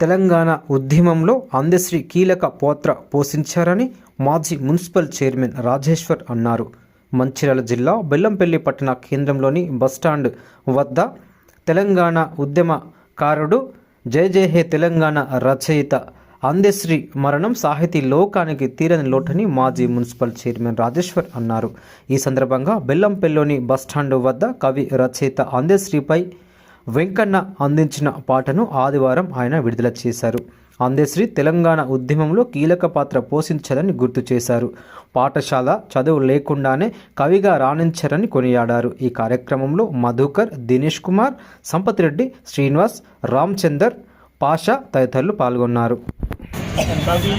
తెలంగాణ ఉద్యమంలో అందశ్రీ కీలక పాత్ర పోషించారని మాజీ మున్సిపల్ చైర్మన్ రాజేశ్వర్ అన్నారు. మంచిర్యాల జిల్లా బెల్లంపల్లి పట్టణ కేంద్రంలోని బస్టాండ్ వద్ద తెలంగాణ ఉద్యమకారుడు జయ జయ హే తెలంగాణ రచయిత అందశ్రీ మరణం సాహితీ లోకానికి తీరని లోటని మాజీ మున్సిపల్ చైర్మన్ రాజేశ్వర్ అన్నారు. ఈ సందర్భంగా బెల్లంపల్లిలోని బస్టాండ్ వద్ద కవి రచయిత అందశ్రీపై వెంకన్న అందించిన పాటను ఆదివారం ఆయన విడుదల చేశారు. అందశ్రీ తెలంగాణ ఉద్యమంలో కీలక పాత్ర పోషించారని గుర్తు చేశారు. పాఠశాల చదువు లేకుండానే కవిగా రాణించారని కొనియాడారు. ఈ కార్యక్రమంలో మధుకర్ దినేష్ కుమార్ సంపత్ రెడ్డి శ్రీనివాస్ రామచందర్ పాషా తదితరులు పాల్గొన్నారు. కవి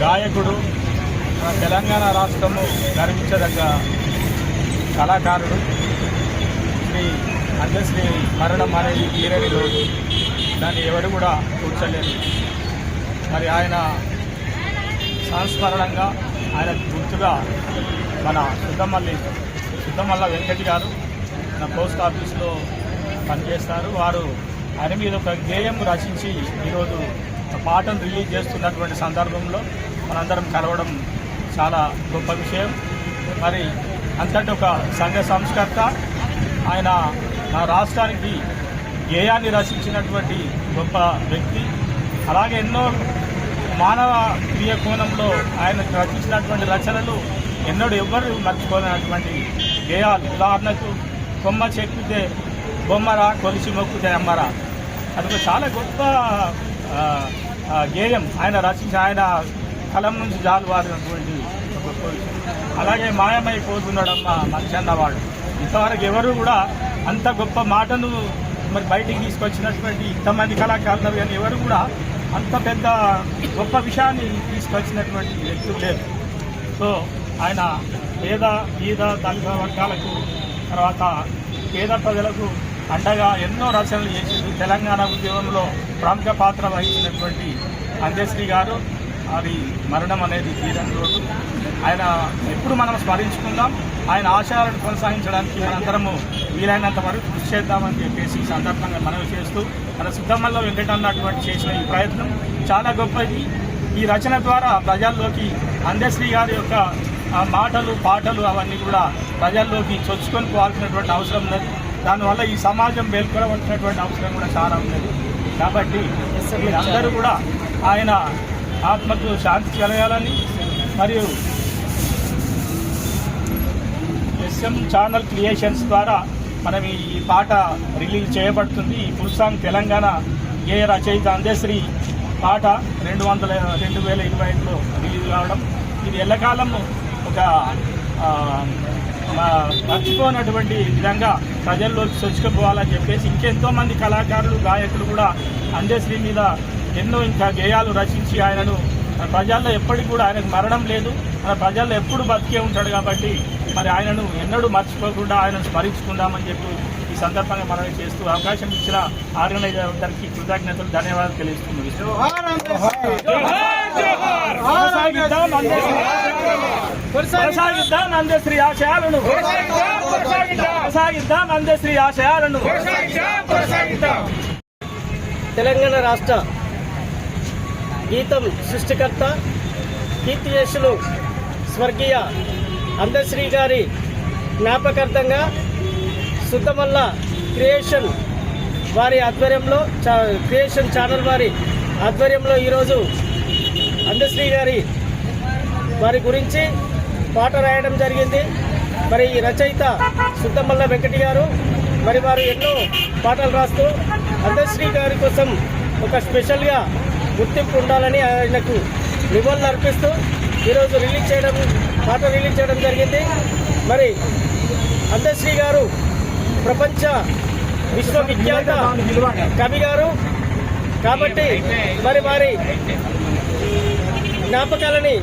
గాయకుడు తెలంగాణ రాష్ట్రము గర్వించదగ్గ కళాకారుడు శ్రీ అందశ్రీ మరణం అనేది తీరని రోజు దాన్ని ఎవరు కూడా కూర్చోలేరు. మరి ఆయన సంస్మరణంగా ఆయన గుర్తుగా మన సుద్దమల్లి సుద్దమల్ల వెంకట్ గారు మన పోస్ట్ ఆఫీస్లో పనిచేస్తారు. వారు ఆయన మీద ఒక గేయం రచించి ఈరోజు ఒక పాటను రిలీజ్ చేస్తున్నటువంటి సందర్భంలో మనందరం కలవడం చాలా గొప్ప విషయం. మరి అంతటి ఒక సంఘ సంస్కర్త ఆయన నా రాష్ట్రానికి గేయాన్ని రచించినటువంటి గొప్ప వ్యక్తి. అలాగే ఎన్నో మానవ క్రియ కోణంలో ఆయన రచించినటువంటి రచనలు ఎన్నడూ ఎవ్వరు మర్చిపోలేనటువంటి గేయాలు ఉదాహరణకు కొమ్మ చెక్కితే బొమ్మరా కొలిసి మొక్కితే అమ్మరా అది చాలా గొప్ప గేయం ఆయన రచించి ఆయన కలం నుంచి జాలువారినటువంటి గొప్ప విషయం అలాగే మాయమైపోతున్నాడమ్మ మనిషి అన్నవాడు ఇంతవరకు ఎవరు కూడా అంత గొప్ప మాటను మరి బయటికి తీసుకొచ్చినటువంటి ఇంతమంది కళాకారులు కానీ ఎవరు కూడా అంత పెద్ద గొప్ప విషయాన్ని తీసుకొచ్చినటువంటి వ్యక్తులు లేరు. సో ఆయన పేద బీద దళిత వర్గాలకు తర్వాత పేద ప్రజలకు అండగా ఎన్నో రచనలు చేసింది తెలంగాణ ఉద్యమంలో ప్రముఖ పాత్ర వహించినటువంటి అంజశ్రీ గారు. అది మరణం అనేది తీరని రోజు. ఆయన ఎప్పుడు మనం స్మరించుకుందాం? ఆయన ఆశయాలను కొనసాగించడానికి మనందరము వీలైనంత వరకు కృషి చేద్దామని చెప్పేసి ఈ సందర్భంగా మనవి చేస్తూ మన సిద్ధమ్మల్లో వెంకటన్నటువంటి చేసిన ఈ ప్రయత్నం చాలా గొప్పది. ఈ రచన ద్వారా ప్రజల్లోకి అందశ్రీ గారి యొక్క మాటలు పాటలు అవన్నీ కూడా ప్రజల్లోకి చొచ్చుకొని పోవాల్సినటువంటి అవసరం ఉన్నది. దానివల్ల ఈ సమాజం మేల్కొనవలసినటువంటి అవసరం కూడా చాలా ఉన్నది. కాబట్టి అందరూ కూడా ఆయన ఆత్మకు శాంతి కలగాలని మరియు ఎస్ఎం ఛానల్ క్రియేషన్స్ ద్వారా మనం ఈ పాట రిలీజ్ చేయబడుతుంది. ఈ ఫుల్ సాంగ్ తెలంగాణ ఏ రచయిత అందశ్రీ పాట రెండు వందల రెండు వేల ఇరవై ఐదులో రిలీజ్ కావడం. ఇది ఎల్లకాలం ఒక ఆ, మర్చిపోనటువంటి విధంగా ప్రజల్లోకి చొచ్చుకుపోవాలని చెప్పేసి ఇంకెంతో మంది కళాకారులు గాయకులు కూడా అందశ్రీ మీద ఎన్నో ఇంకా గేయాలు రచించి ఆయనను ప్రజల్లో ఎప్పటికి కూడా ఆయనకు మరణం లేదు. మన ప్రజల్లో ఎప్పుడు బతికే ఉంటాడు కాబట్టి మరి ఆయనను ఎన్నడూ మర్చిపోకుండా ఆయనను స్మరించుకుందామని చెప్పి ఈ సందర్భంగా మనం చేస్తూ అవకాశం ఇచ్చిన ఆర్గనైజర్ అందరికీ కృతజ్ఞతలు ధన్యవాదాలు తెలుస్తున్నాను అందశ్రీ ఆశయాలను. కొనసాగిద్దాం అందశ్రీ ఆశయాలను. తెలంగాణ రాష్ట్ర గీతం సృష్టికర్త కీర్తియేషులు స్వర్గీయ అందశ్రీ గారి జ్ఞాపకార్థంగా సుద్దమల్ల క్రియేషన్ వారి ఆధ్వర్యంలో చా క్రియేషన్ ఛానల్ వారి ఆధ్వర్యంలో ఈరోజు అందశ్రీ గారి వారి గురించి పాట రాయడం జరిగింది. మరి ఈ రచయిత సుద్దమల్ల వెంకటి గారు మరి వారు ఎన్నో పాటలు రాస్తూ అందశ్రీ గారి కోసం ఒక స్పెషల్గా గుర్తింపు ఉండాలని ఆయనకు నివాళులు అర్పిస్తూ ఈరోజు రిలీజ్ చేయడం పాట రిలీజ్ చేయడం జరిగింది. మరి అందశ్రీ గారు ప్రపంచ విశ్వవిఖ్యాత కవి గారు. కాబట్టి మరి వారి జ్ఞాపకాలని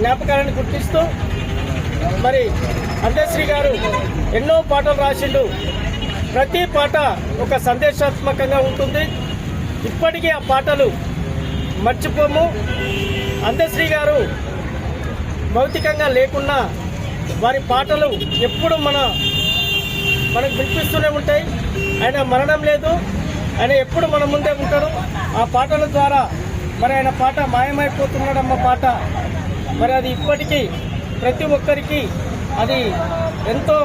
జ్ఞాపకాలను గుర్తిస్తూ మరి అందశ్రీ గారు ఎన్నో పాటలు రాసిండు. ప్రతి పాట ఒక సందేశాత్మకంగా ఉంటుంది. ఇప్పటికీ ఆ పాటలు మర్చిపోము. అందశ్రీ గారు భౌతికంగా లేకున్నా వారి పాటలు ఎప్పుడు మన మనకు వినిపిస్తూనే ఉంటాయి. ఆయన మరణం లేదు. ఆయన ఎప్పుడు మన ముందే ఉంటాడు. ఆ పాటల ద్వారా మరి ఆయన పాట మాయమైపోతున్నాడమ్మ పాట. మరి అది ఇప్పటికీ ప్రతి ఒక్కరికి అది ఎంతో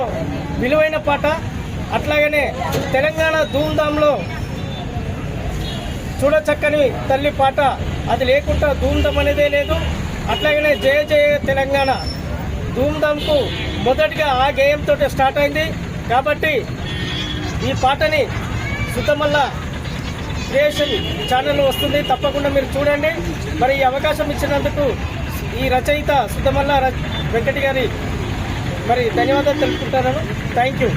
విలువైన పాట. అట్లాగనే తెలంగాణ ధూమ్ధాంలో చూడచక్కని తల్లి పాట. అది లేకుండా ధూమ్ధం అనేదే లేదు. అట్లాగనే జయ జయ తెలంగాణ. ధూమ్ధంకు మొదటిగా ఆ గేయంతో స్టార్ట్ అయింది. కాబట్టి ఈ పాటని సుతమల్ల క్రియేషన్ ఛానల్ వస్తుంది. తప్పకుండా మీరు చూడండి. మరి ఈ అవకాశం ఇచ్చినందుకు ఈ రచయిత సుతమల్ల వెంకటి గారి మరి ధన్యవాదాలు తెలుపుకుంటున్నాను. Thank you.